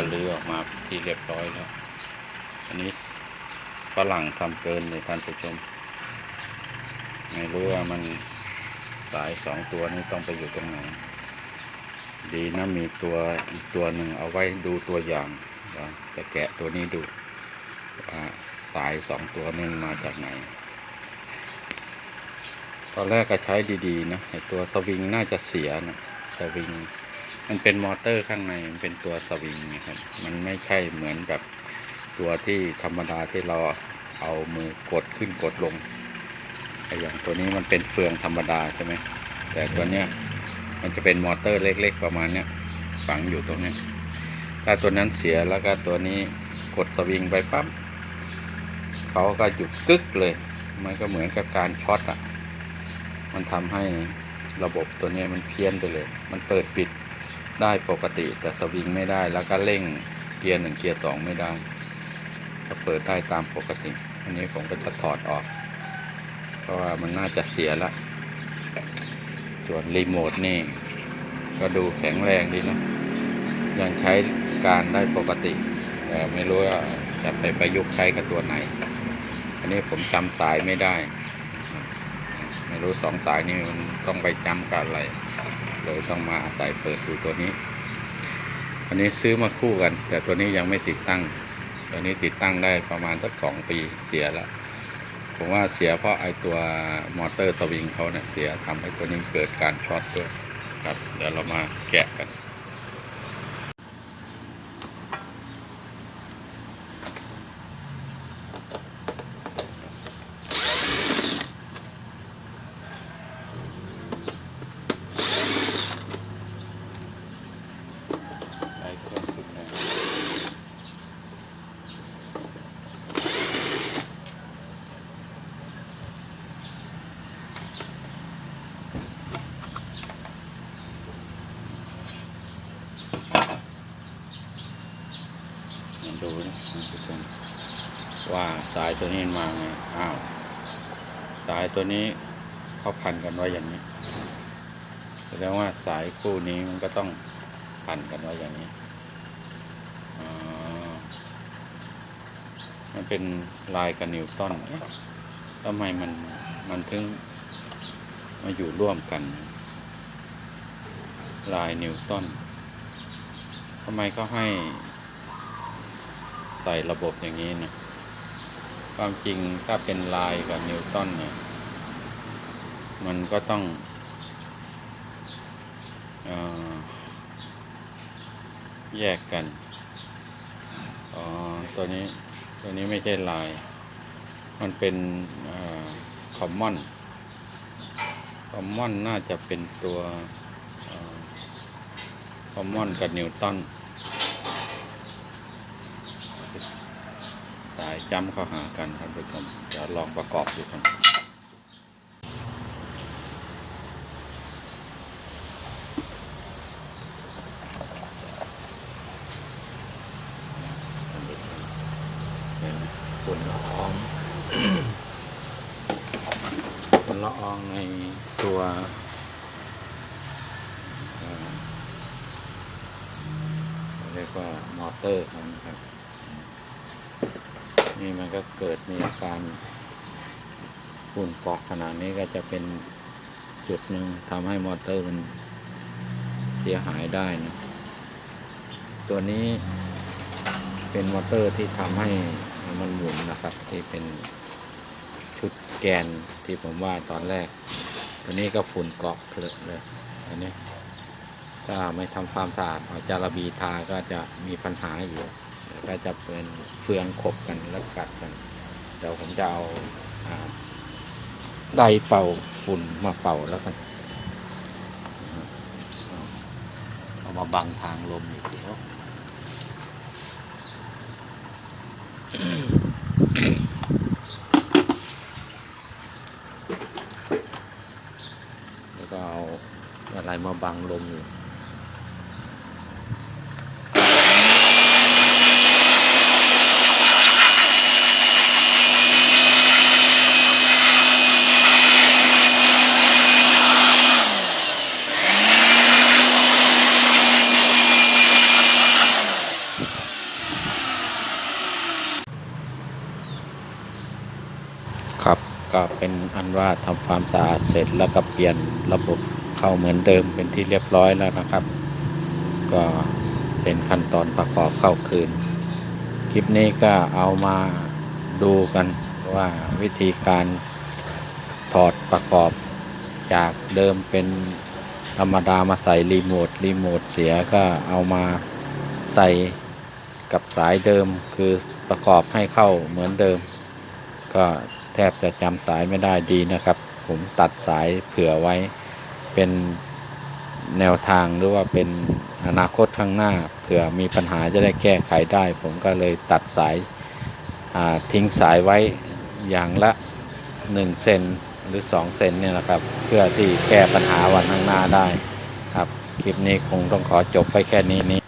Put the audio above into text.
ก็ลื้อออกมาที่เรียบร้อยแล้ว อันนี้ฝรั่งทำเกินเลยท่านผู้ชม ไม่รู้ว่ามันสายสองตัวนี้ต้องไปอยู่ตรงไหน ดีนะมีตัวอีกตัวหนึ่งเอาไว้ดูตัวอย่างจะแกะตัวนี้ดูสายสองตัวนี้มันมาจากไหน ตอนแรกก็ใช้ดีๆนะไอตัวสวิงน่าจะเสียนะสวิง มันเป็นมอเตอร์ข้างในมันเป็นตัวสวิงนะครับ มันไม่ใช่เหมือนแบบตัวที่ธรรมดาที่เราเอามือกดขึ้นกดลงไออย่างตัวนี้มันเป็นเฟืองธรรมดาใช่ไหมแต่ตัวเนี้ยมันจะเป็นมอเตอร์เล็ก ๆ ประมาณเนี้ยฝังอยู่ตรงนี้ ถ้าตัวนั้นเสียแล้วก็ตัวนี้กดสวิงไปปั๊บเขาก็หยุดกึกเลย มันก็เหมือนกับการช็อตอะ มันทำให้ระบบตัวเนี้ยมันเพี้ยนไปเลย มันเปิดปิด ได้ปกติแต่สวิงไม่ได้แล้วก็เร่งเกียร์หนึ่งเกียร์สองไม่ได้ก็เปิดได้ตามปกติ อันนี้ผมก็จะถอดออก เพราะว่ามันน่าจะเสียล้วส่วนรีโมทนี่ ก็ดูแข็งแรงดีนะ ยังใช้การได้ปกติแต่ไม่รู้ว่าจะไปประยุกต์ใช้กับตัวไหน อันนี้ผมจำสายไม่ได้ ไม่รู้สองสายนี้มันต้องไปจำกับอะไร เลยต้องมาอาศัยเปิดดูตัวนี้ อันนี้ซื้อมาคู่กัน แต่ตัวนี้ยังไม่ติดตั้ง ตัวนี้ติดตั้งได้ประมาณสักสองปีเสียแล้วผมว่าเสียเพราะไอตัวมอเตอร์สวิงเขาเนี่ยเสียทำให้ตัวนี้เกิดการช็อตด้วยครับ เดี๋ยวเรามาแกะกัน ใช้เครื่องสุดแรงมาดูนะท่านผู้ชม ว่าสายตัวนี้มาไงอ้าวสายตัวนี้เขาพันกันไว้อย่างนี้แสดงว่าสายคู่นี้มันก็ต้องพันกันไว้อย่างนี้อมันเป็นลายกับนิวตันทำไมมันมันถึงมาอยู่ร่วมกัน ลายนิวตันทำไมเขาให้ใส่ระบบอย่างนี้นะ ความจริงถ้าเป็นลายกับนิวตันเนี่ย มันก็ต้องอแยกกัน อ๋อ ตัวนี้ ตัวนี้ไม่ใช่ลาย มันเป็นคอมมอน คอมมอนน่าจะเป็นตัวคอมมอนกับนิวตัน สา ยจำเข้าหากันท่านผู้ชมเดี๋ยวลองประกอบดูกันเป็นฝุ่นละอองฝุ่นละอองในตัวเรียกว่ามอเตอร์ของครับ นี่มันก็เกิดมีอาการฝุ่นเกาะขนาดนี้ก็จะเป็นจุดหนึ่งทำให้มอเตอร์มันเสียหายได้นะตัวนี้เป็นมอเตอร์ที่ทำให้มันหมุนนะครับ ที่เป็นชุดแกนที่ผมว่าตอนแรก ตัวนี้ก็ฝุ่นเกาะเคลอะเลยอันนี้ถ้าไม่ทำความสะอาดเอาจาระบีทาก็จะมีปัญหาอยู่ ก็จะเป็นเฟืองขบกันแล้วกัดกัน เดี๋ยวผมจะเอาไดเป่าฝุ่นมาเป่าแล้วกันเอามาบังทางลมอีกแล้วแล้วก็เอาอะไรมาบังลมอยู่ ก็เป็นอันว่าทำความสะอาดเสร็จแล้วก็เปลี่ยนระบบเข้าเหมือนเดิมเป็นที่เรียบร้อยแล้วนะครับ ก็เป็นขั้นตอนประกอบเข้าคืน คลิปนี้ก็เอามาดูกันว่าวิธีการถอดประกอบจากเดิมเป็นธรรมดามาใส่รีโมทรีโมทเสียก็เอามาใส่กับสายเดิมคือประกอบให้เข้าเหมือนเดิม ก็ ทบจะจำสายไม่ได้ดีนะครับ ผมตัดสายเผื่อไว้เป็นแนวทางหรือว่าเป็นอนาคตข้างหน้าเผื่อมีปัญหาจะได้แก้ไขได้ ผมก็เลยตัดสายาทิ้งสายไว้อย่างละ 1 เซนหรือ 2 เซนเนี่ยนะครับ เพื่อที่แก้ปัญหาวันข้างหน้าได้ครับ คลิปนี้คงต้องขอจบไปแค่นี้นี้